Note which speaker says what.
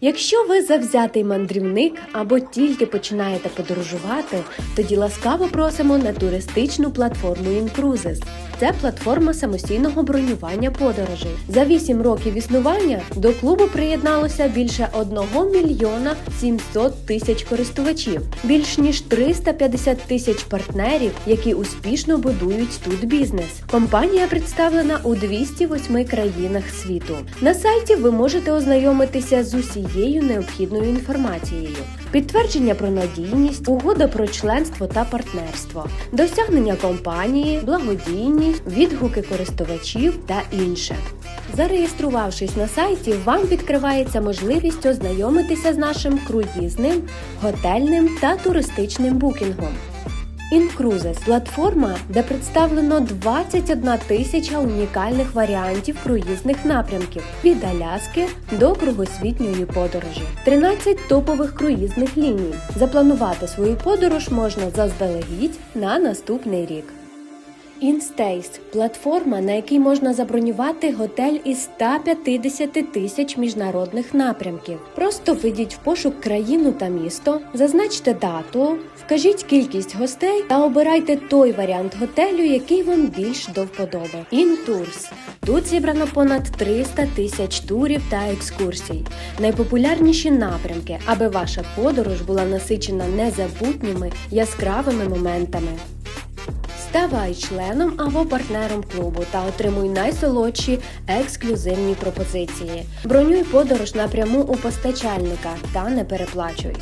Speaker 1: Якщо ви завзятий мандрівник або тільки починаєте подорожувати, тоді ласкаво просимо на туристичну платформу Incruises. Це платформа самостійного бронювання подорожей. За 8 років існування до клубу приєдналося більше 1 мільйона 700 тисяч користувачів, більш ніж 350 тисяч партнерів, які успішно будують тут бізнес. Компанія представлена у 208 країнах світу. На сайті ви можете ознайомитися з усією необхідною інформацією. Підтвердження про надійність, угода про членство та партнерство, досягнення компанії, благодійність, відгуки користувачів та інше. Зареєструвавшись на сайті, вам відкривається можливість ознайомитися з нашим круїзним, готельним та туристичним букінгом. Incruises – платформа, де представлено 21 тисяча унікальних варіантів круїзних напрямків від Аляски до кругосвітньої подорожі. 13 топових круїзних ліній. Запланувати свою подорож можна заздалегідь на наступний рік. InStays – платформа, на якій можна забронювати готель із 150 тисяч міжнародних напрямків. Просто введіть в пошук країну та місто, зазначте дату, вкажіть кількість гостей та обирайте той варіант готелю, який вам більш до вподоби. InTours – тут зібрано понад 300 тисяч турів та екскурсій. Найпопулярніші напрямки, аби ваша подорож була насичена незабутніми яскравими моментами. Ставай членом або партнером клубу та отримуй найсолодші ексклюзивні пропозиції. Бронюй подорож напряму у постачальника та не переплачуй.